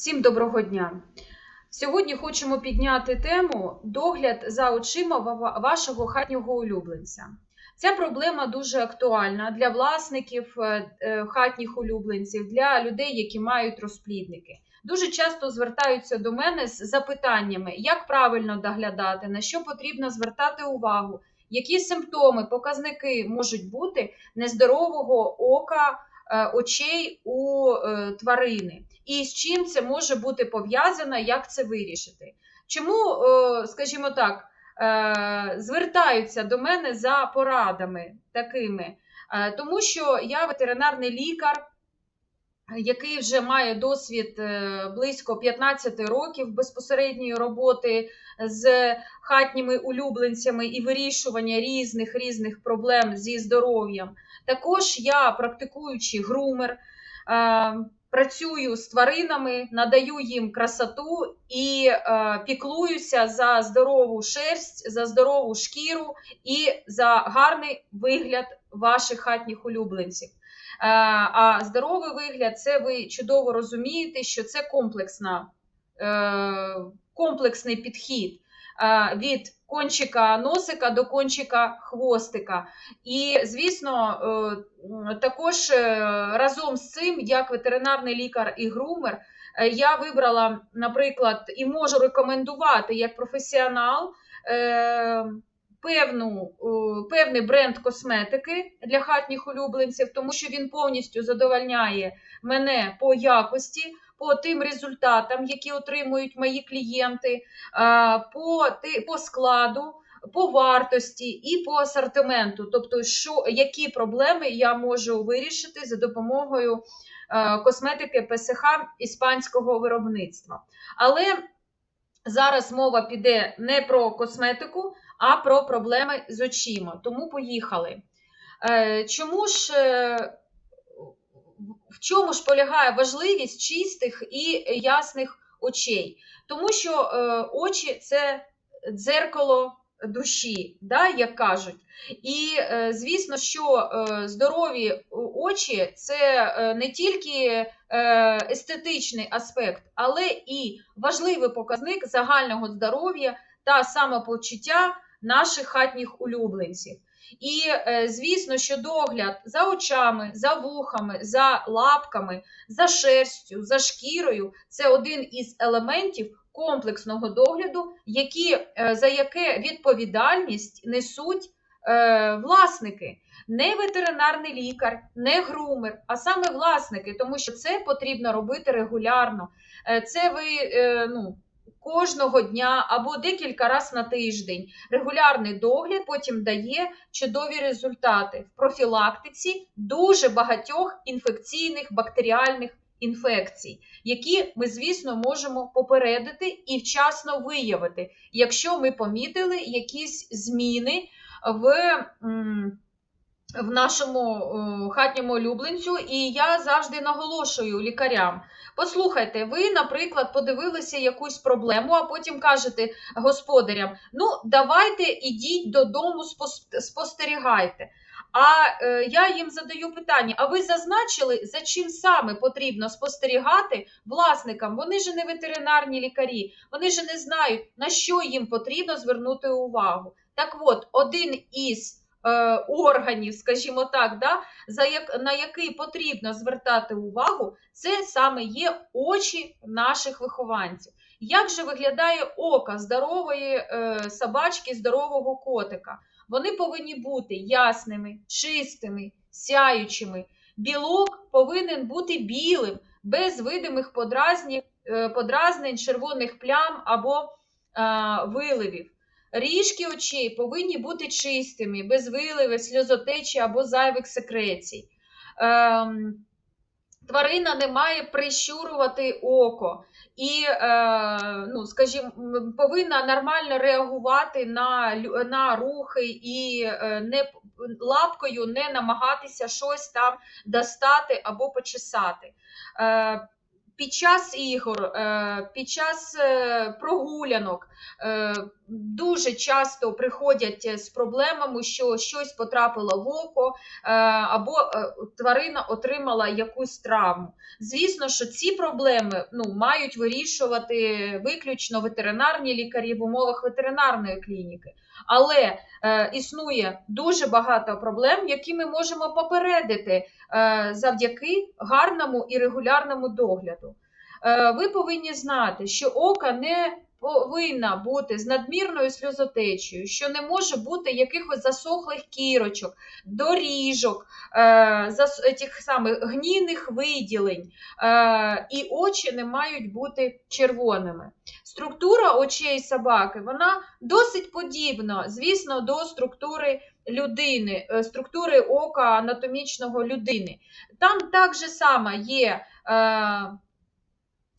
Всім доброго дня! Сьогодні хочемо підняти тему догляд за очима вашого хатнього улюбленця. Ця проблема дуже актуальна для власників е, е, хатніх улюбленців, для людей, які мають розплідники. Дуже часто звертаються до мене з запитаннями, як правильно доглядати, на що потрібно звертати увагу, які симптоми, показники можуть бути нездорового ока, е, очей у тварини, і з чим це може бути пов'язано, як це вирішити. Чому, е, скажімо так, е, звертаються до мене за порадами такими? Е, Тому що я ветеринарний лікар, який вже має досвід близько 15 років безпосередньої роботи з хатніми улюбленцями і вирішування різних різних проблем зі здоров'ям. Також я практикуючий грумер. Працюю з тваринами, надаю їм красоту і е, піклуюся за здорову шерсть, за здорову шкіру і за гарний вигляд ваших хатніх улюбленців. Е, а здоровий вигляд це ви чудово розумієте, що це комплексна, е, комплексний підхід е, від кончика носика до кончика хвостика. І, звісно, е, також е, разом з цим, як ветеринарний лікар і грумер, е, я вибрала, наприклад, і можу рекомендувати як професіонал певну, певний бренд косметики для хатніх улюбленців, тому що він повністю задовольняє мене по якості. По тим результатам, які отримують мої клієнти, е, по, по складу, по вартості і по асортименту, тобто, що, які проблеми я можу вирішити за допомогою е, косметики ПСХ іспанського виробництва. Але зараз мова піде не про косметику, а про проблеми з очима. Тому поїхали. Е, Чому ж в чому ж полягає важливість чистих і ясних очей? Тому що е, очі це дзеркало душі, да, як кажуть. І е, звісно, що е, здорові очі це е, не тільки е, естетичний аспект, але і важливий показник загального здоров'я та самопочуття наших хатніх улюбленців. І е, звісно, що догляд за очами, за вухами, за лапками, за шерстю, за шкірою це один із елементів комплексного догляду, які, е, за яке відповідальність несуть е, власники. Не ветеринарний лікар, не грумер, а саме власники, тому що це потрібно робити регулярно. Це ви ну, кожного дня або декілька разів на тиждень. Регулярний догляд потім дає чудові результати в профілактиці дуже багатьох інфекційних бактеріальних інфекцій, які ми, звісно, можемо попередити і вчасно виявити, якщо ми помітили якісь зміни в. В нашому е, хатньому улюбленцю, і я завжди наголошую лікарям. Послухайте, ви, наприклад, подивилися якусь проблему, а потім кажете господарям: ну, давайте ідіть додому, спос- спостерігайте. А е, я їм задаю питання: а ви зазначили, за чим саме потрібно спостерігати власникам? Вони ж не ветеринарні лікарі, вони ж не знають, на що їм потрібно звернути увагу. Так от, один із органів, скажімо так, да, за як, на який потрібно звертати увагу, це саме є очі наших вихованців. Як же виглядає око здорової е, собачки, здорового котика? Вони повинні бути ясними, чистими, сяючими. Білок повинен бути білим, без видимих е, подразнень, червоних плям або е, виливів. Ріжки очей повинні бути чистими, без виливів, сльозотечі або зайвих секрецій. Ем, тварина не має прищурувати око і, е, ну, скажімо, повинна нормально реагувати на, на рухи і е, не лапкою не намагатися щось там достати або почесати. Е, під час ігор, е, під час е, прогулянок е, дуже часто приходять з проблемами, що щось потрапило в око, або тварина отримала якусь травму. Звісно, що ці проблеми ну, мають вирішувати виключно ветеринарні лікарі в умовах ветеринарної клініки. Але е, існує дуже багато проблем, які ми можемо попередити е, завдяки гарному і регулярному догляду. Е, ви повинні знати, що ока не повинна бути з надмірною сльозотечею, що не може бути якихось засохлих кірочок, доріжок, е, тих самих гнійних виділень, е, і очі не мають бути червоними. Структура очей собаки вона досить подібна, звісно, до структури людини, е, структури ока анатомічного людини. Там так же само є. Е,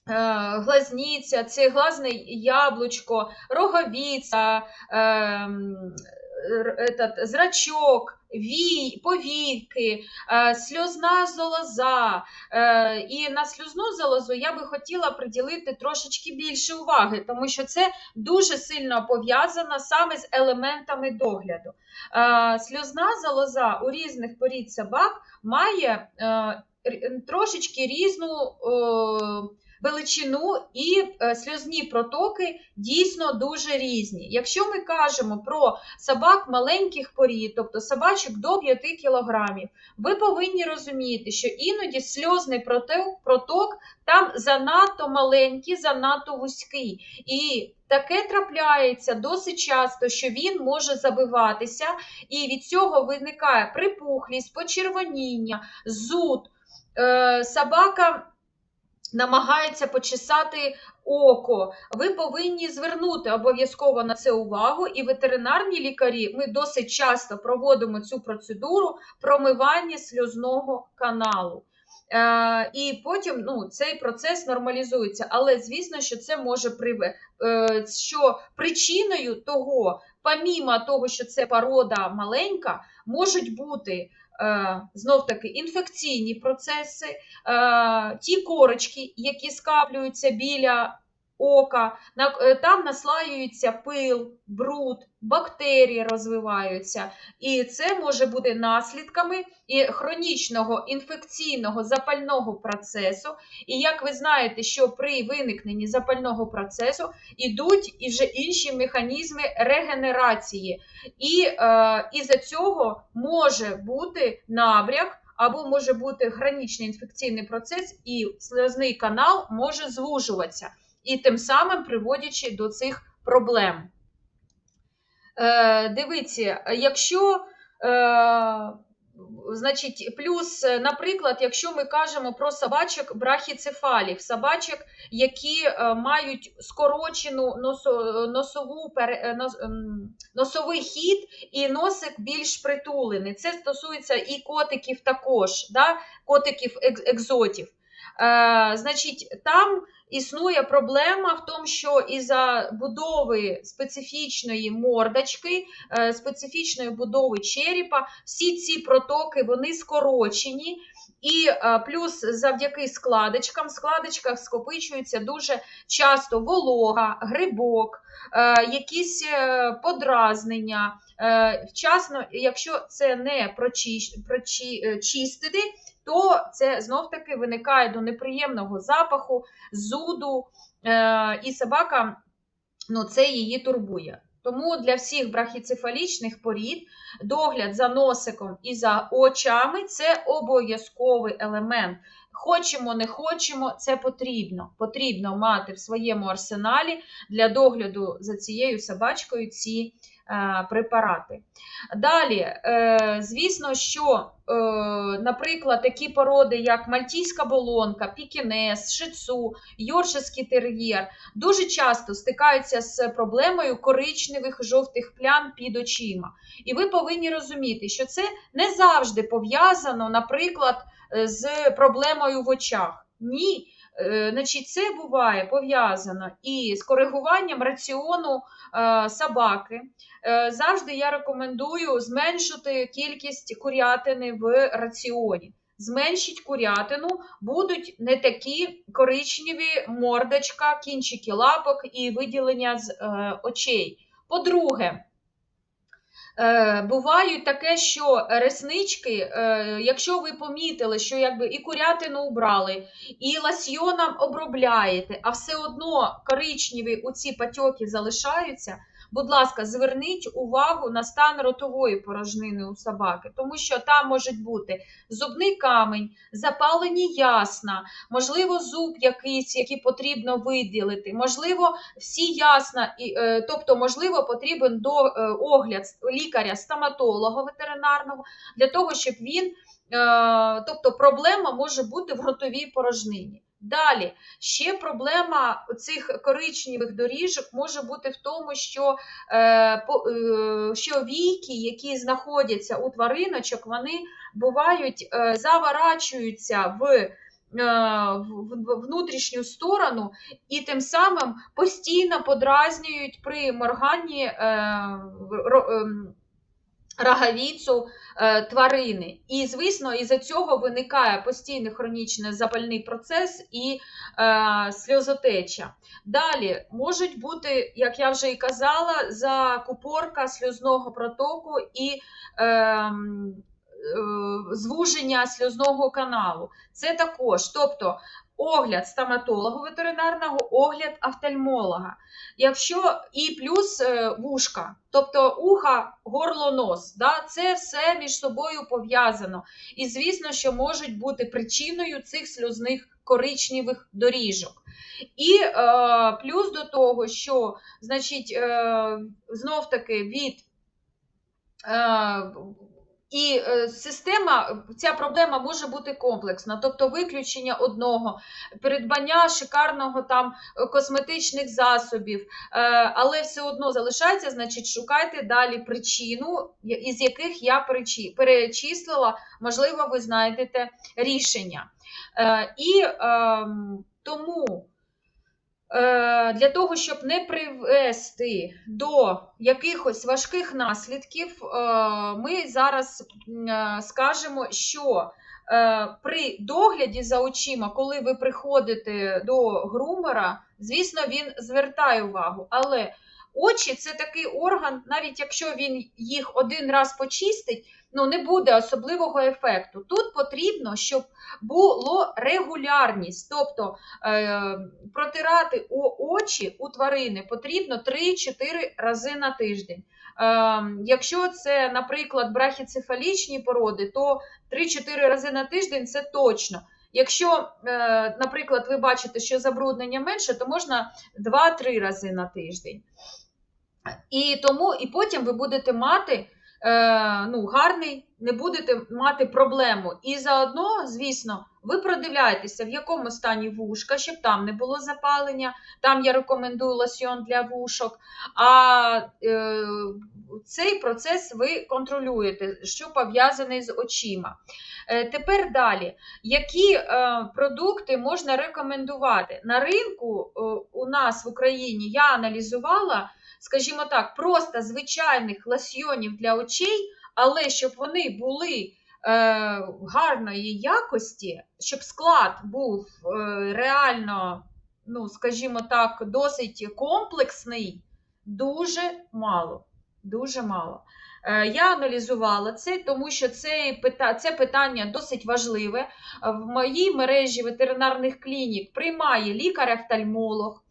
Глазниця, це глазне яблучко, роговіця, этот, зрачок, вій, повійки, е, сльозна залоза. Е, І на сльозну залозу я би хотіла приділити трошечки більше уваги, тому що це дуже сильно пов'язано саме з елементами догляду. Е, Сльозна залоза у різних порід собак має е, трошечки різну. е, величину і е, сльозні протоки дійсно дуже різні. Якщо ми кажемо про собак маленьких порід, тобто собачок до 5 кілограмів, ви повинні розуміти, що іноді сльозний проток, там занадто маленький, занадто вузький. І таке трапляється досить часто, що він може забиватися, і від цього виникає припухлість, почервоніння, зуд. Е, собака намагається почесати око. Ви повинні звернути обов'язково на це увагу, і ветеринарні лікарі ми досить часто проводимо цю процедуру промивання сльозного каналу. Е, і потім ну, цей процес нормалізується. Але звісно, що це може приве, е, що причиною того, помімо того, що це порода маленька, можуть бути знов таки інфекційні процеси, е, ті корочки, які скаплюються біля ока, е, там наслаюється пил, бруд, бактерії розвиваються. І це може бути наслідками і хронічного інфекційного запального процесу. І як ви знаєте, що при виникненні запального процесу ідуть і вже інші механізми регенерації. І е, із-за цього може бути набряк або може бути хронічний інфекційний процес, і сльозний канал може звужуватися, і тим самим приводячи до цих проблем. Е, дивіться, якщо е, Значить, плюс, е, наприклад, якщо ми кажемо про собачок брахіцефалів, собачок, які е, мають скорочену носо, носову, е, ем, носовий хід і носик більш притулений. Це стосується і котиків також, да? котиків екзотів. Е, значить, там існує проблема в тому, що із-за будови специфічної мордочки, е, специфічної будови черепа, всі ці протоки вони скорочені. І е, плюс завдяки складочкам, в складочках скопичується дуже часто волога, грибок, якісь подразнення. Вчасно, якщо це не прочищ- прочи- е, чистити, то це знов таки виникає до неприємного запаху, зуду, е, і собака ну, це її турбує. Тому для всіх брахіцефалічних порід догляд за носиком і за очами це обов'язковий елемент. Хочемо, не хочемо, це потрібно. Потрібно мати в своєму арсеналі для догляду за цією собачкою ці е, препарати. Далі, е, звісно, що, е, наприклад, такі породи, як мальтійська болонка, пікінес, шицу, йоршеський тер'єр, дуже часто стикаються з проблемою коричневих жовтих плям під очима. І ви повинні розуміти, що це не завжди пов'язано, наприклад, з проблемою в очах. Ні. Е, Значить, це буває пов'язано і з коригуванням раціону е, собаки. Е, Завжди я рекомендую зменшити кількість курятини в раціоні. зменшить курятину, будуть не такі коричневі мордочка, кінчики лапок і виділення з очей. По-друге, Е, бувають таке, що реснички, е, якщо ви помітили, що якби і курятину убрали, і ласьйоном обробляєте, а все одно коричневі у ці патьоки залишаються, будь ласка, зверніть увагу на стан ротової порожнини у собаки, тому що там можуть бути зубний камень, запалені ясна, можливо, зуб якийсь, який потрібно виділити, можливо, всі ясна, е, тобто, можливо, потрібен до, е, огляд лікаря-стоматолога ветеринарного для того, щоб він, е, тобто проблема може бути в ротовій порожнині. Далі, ще проблема цих коричневих доріжок може бути в тому, що, е, е, що війки, які знаходяться у твариночок, вони бувають е, заворачуються в, внутрішню сторону і тим самим постійно подразнюють при морганні ем, роговіцу тварини. І, звісно, із-за цього виникає постійний хронічний запальний процес і е, сльозотеча. Далі можуть бути, як я вже і казала, закупорка сльозного протоку і е, е, звуження сльозного каналу. Це також, тобто огляд стоматолога ветеринарного, огляд офтальмолога. Якщо і плюс е, вушка, тобто уха, горло, нос, да, це все між собою пов'язано. І звісно, що можуть бути причиною цих сльозних коричневих доріжок. І е, плюс до того, що значить, е, знов таки від е, і е, система, ця проблема може бути комплексна, тобто виключення одного, придбання шикарного там е, косметичних засобів, е, але все одно залишається, значить, шукайте далі причину, із яких я перечислила, можливо, ви знайдете рішення. І ем, тому для того, щоб не привести до якихось важких наслідків, е, ми зараз е, скажемо, що е, при догляді за очима, коли ви приходите до грумера, звісно, він звертає увагу, але очі це такий орган, навіть якщо він їх один раз почистить, ну не буде особливого ефекту. Тут потрібно, щоб було регулярність, тобто е, протирати очі у тварини потрібно 3-4 рази на тиждень. Е, якщо це, наприклад, брахіцефалічні породи, то 3-4 рази на тиждень це точно. Якщо, е, наприклад, ви бачите, що забруднення менше, то можна 2-3 рази на тиждень. І тому і потім ви будете мати ну, гарний, не будете мати проблему. І заодно, звісно, ви продивляєтеся, в якому стані вушка, щоб там не було запалення. Там я рекомендую лосьйон для вушок. А е, цей процес ви контролюєте, що пов'язаний з очима. Е, тепер далі, які е, продукти можна рекомендувати? На ринку е, у нас в Україні я аналізувала скажімо так, просто звичайних лосьйонів для очей, але щоб вони були е, гарної якості, щоб склад був е, реально, ну, скажімо так, досить комплексний, дуже мало. Дуже мало. Е, Я аналізувала це, тому що це, пита- це питання досить важливе. В моїй мережі ветеринарних клінік приймає лікар-офтальмолог.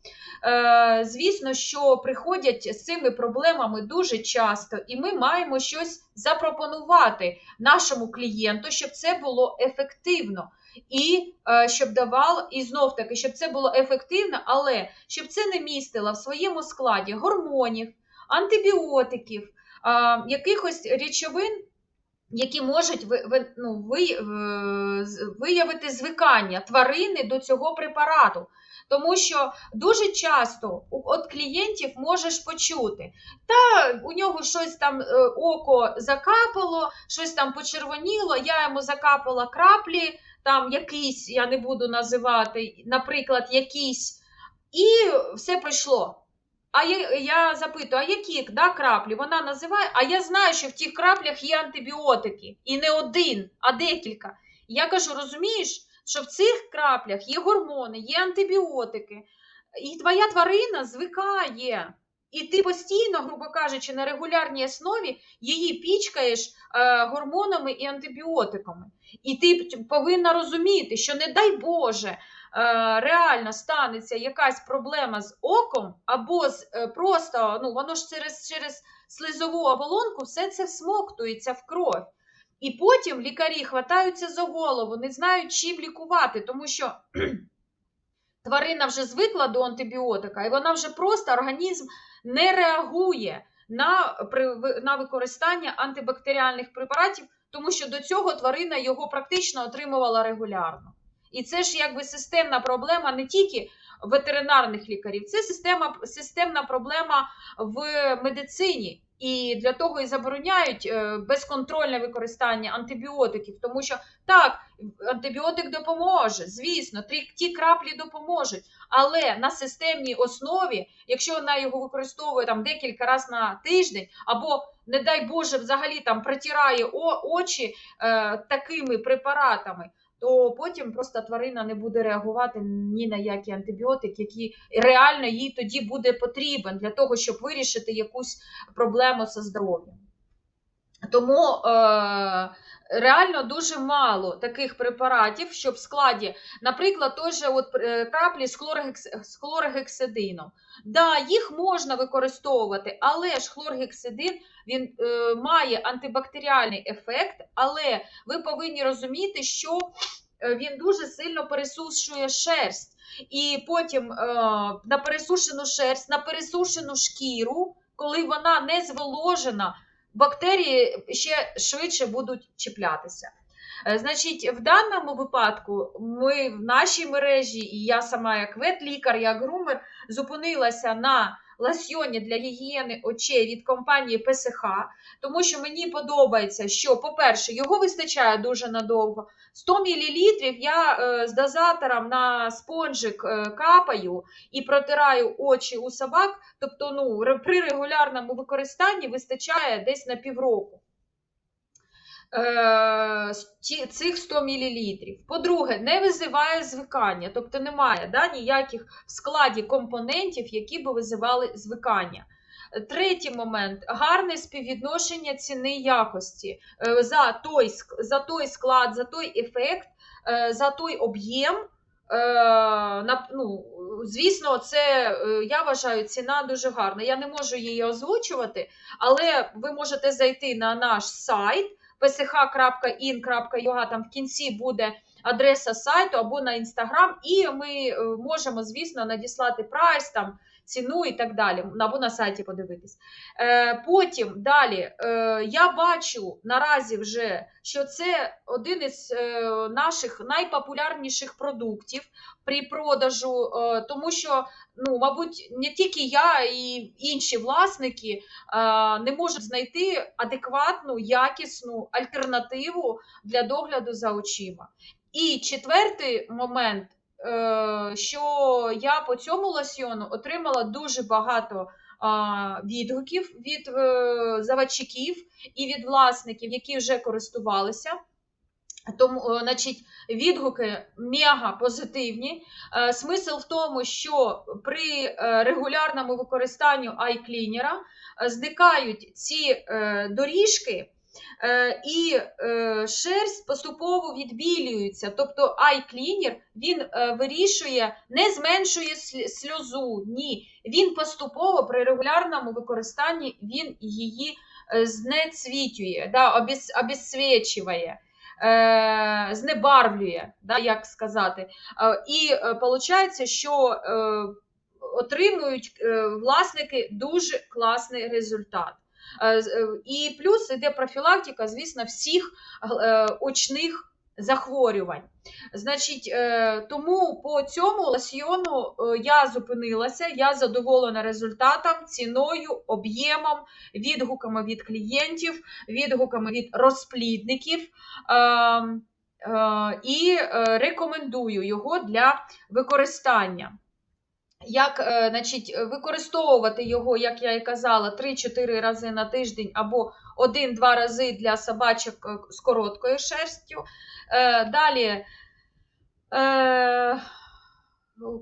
Е, Звісно, що приходять з цими проблемами дуже часто, і ми маємо щось запропонувати нашому клієнту, щоб це було ефективно. І е, щоб давало, і знов таки, щоб це було ефективно, але щоб це не містило в своєму складі гормонів, антибіотиків, е, якихось речовин, які можуть ну, е, виявити звикання тварини до цього препарату. Тому що дуже часто от клієнтів можеш почути, та у нього щось там е, око закапало, щось там почервоніло, я йому закапала краплі, там якісь, я не буду називати, наприклад, якісь, і все пройшло. А я, я запитую, а які да, краплі? Вона називає, а я знаю, що в тих краплях є антибіотики. І не один, а декілька. Я кажу, розумієш, що в цих краплях є гормони, є антибіотики, і твоя тварина звикає. І ти постійно, грубо кажучи, на регулярній основі її пічкаєш е, гормонами і антибіотиками. І ти повинна розуміти, що не дай Боже, реально станеться якась проблема з оком, або з е, просто ну воно ж через, через слизову оболонку все це всмоктується в кров. І потім лікарі хватаються за голову, не знають, чим лікувати, тому що тварина вже звикла до антибіотика, і вона вже просто організм не реагує на, на використання антибактеріальних препаратів, тому що до цього тварина його практично отримувала регулярно. І це ж якби системна проблема не тільки ветеринарних лікарів, це система, системна проблема в медицині. І для того і забороняють е, безконтрольне використання антибіотиків, тому що так, антибіотик допоможе, звісно, ті, ті краплі допоможуть, але на системній основі, якщо вона його використовує там декілька разів на тиждень, або, не дай Боже, взагалі там протирає очі е, такими препаратами, то потім просто тварина не буде реагувати ні на який антибіотик, який реально їй тоді буде потрібен для того, щоб вирішити якусь проблему зі здоров'ям. Тому е, реально дуже мало таких препаратів, що в складі, наприклад, той же от е, краплі з, хлоргекс, з хлоргексидином. Да, їх можна використовувати, але ж хлоргексидин він е, має антибактеріальний ефект, але ви повинні розуміти, що е, він дуже сильно пересушує шерсть. І потім е, на пересушену шерсть, на пересушену шкіру, коли вона не зволожена, бактерії ще швидше будуть чіплятися. Е, Значить, в даному випадку ми в нашій мережі, і я сама як ветлікар, як грумер, зупинилася на ласьйоні для гігієни очей від компанії ПСХ, тому що мені подобається, що, по-перше, його вистачає дуже надовго. 100 мл я е, з дозатором на спонжик е, капаю і протираю очі у собак, тобто ну, при регулярному використанні вистачає десь на півроку. Е, цих 100 мл. По-друге, не визиває звикання, тобто немає да, ніяких в складі компонентів, які би визивали звикання. Третій момент гарне співвідношення ціни якості Е, за той, за той склад, за той ефект, е, за той об'єм. Ну, звісно, це я вважаю ціна дуже гарна. Я не можу її озвучувати, але ви можете зайти на наш сайт psh.in.ua, там в кінці буде адреса сайту або на інстаграм, і ми е, можемо, звісно, надіслати прайс, там, ціну і так далі, або на сайті подивитись. Е, потім далі е, я бачу наразі вже, що це один із е, наших найпопулярніших продуктів при продажу, тому що, ну, мабуть, не тільки я і інші власники не можуть знайти адекватну, якісну альтернативу для догляду за очима. І четвертий момент, що я по цьому лосьйону отримала дуже багато відгуків від е, заводчиків і від власників, які вже користувалися. Тому, е, значить, відгуки мега позитивні. Е, Смисл в тому, що при е, регулярному використанні айклінера е, зникають ці е, доріжки, е, і е, шерсть поступово відбілюється. Тобто айклінер він е, вирішує, не зменшує сльозу, ні. Він поступово при регулярному використанні він її е, знецвітює, да, е, Знебарвлює, да, як сказати. Е, І виходить, що е, отримують е, власники дуже класний результат. Е, е, І плюс йде профілактика, звісно, всіх е, очних захворювань. Значить, тому по цьому лосьйону я зупинилася, я задоволена результатом, ціною, об'ємом, відгуками від клієнтів, відгуками від розплідників. Е, е, І рекомендую його для використання. Як е, значить, використовувати його, як я і казала, 3-4 рази на тиждень або один-два рази для собачок е, з короткою шерстю. Е, Далі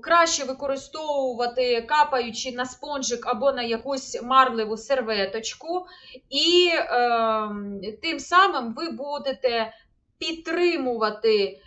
краще використовувати капаючи на спонжик або на якусь марливу серветочку, і е, тим самим ви будете підтримувати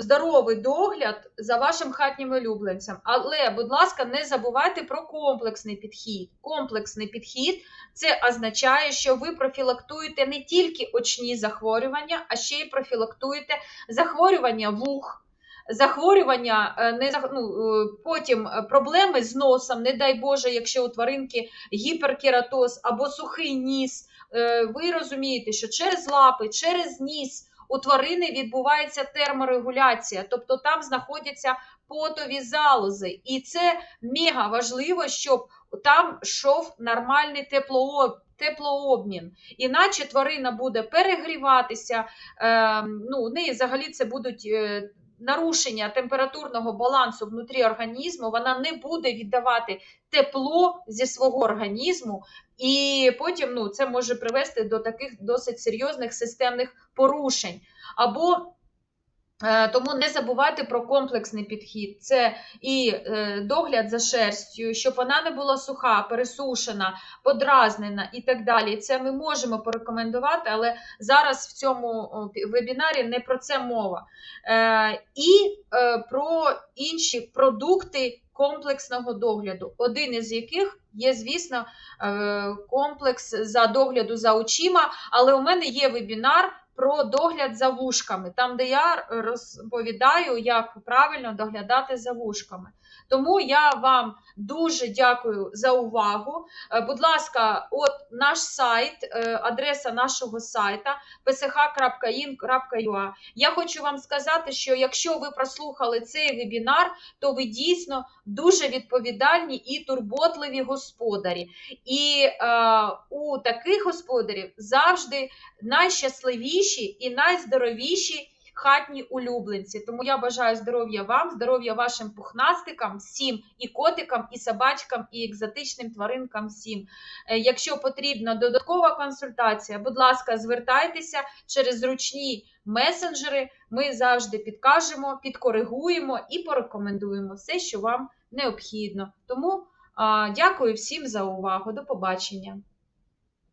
здоровий догляд за вашим хатнім улюбленцем. Але, будь ласка, не забувайте про комплексний підхід. Комплексний підхід це означає, що ви профілактуєте не тільки очні захворювання, а ще й профілактуєте захворювання вух. Захворювання, е, не ну, е, потім е, проблеми з носом, не дай Боже, якщо у тваринки гіперкератоз або сухий ніс. Е, Ви розумієте, що через лапи, через ніс у тварини відбувається терморегуляція, тобто там знаходяться потові залози. І це мега важливо, щоб там йшов нормальний теплооб, теплообмін. Іначе тварина буде перегріватися. Е, ну, у неї взагалі це будуть. Нарушення температурного балансу внутрі організму, вона не буде віддавати тепло зі свого організму, і потім ну, це може привести до таких досить серйозних системних порушень. Або тому не забувайте про комплексний підхід. Це і е, догляд за шерстю, щоб вона не була суха, пересушена, подразнена і так далі. Це ми можемо порекомендувати, але зараз в цьому вебінарі не про це мова. Е, і е, про інші продукти комплексного догляду, один із яких є, звісно, е, комплекс за догляду за очима, але у мене є вебінар про догляд за вушками, там, де я розповідаю, як правильно доглядати за вушками. Тому я вам дуже дякую за увагу. Е, Будь ласка, от наш сайт, е, адреса нашого сайта psh.in.ua. Я хочу вам сказати, що якщо ви прослухали цей вебінар, то ви дійсно дуже відповідальні і турботливі господарі. І е, у таких господарів завжди найщасливіші і найздоровіші хатні улюбленці. Тому я бажаю здоров'я вам, здоров'я вашим пухнастикам, всім, і котикам, і собачкам, і екзотичним тваринкам всім. Е, Якщо потрібна додаткова консультація, будь ласка, звертайтеся через зручні месенджери. Ми завжди підкажемо, підкоригуємо і порекомендуємо все, що вам необхідно. Тому дякую всім за увагу. До побачення.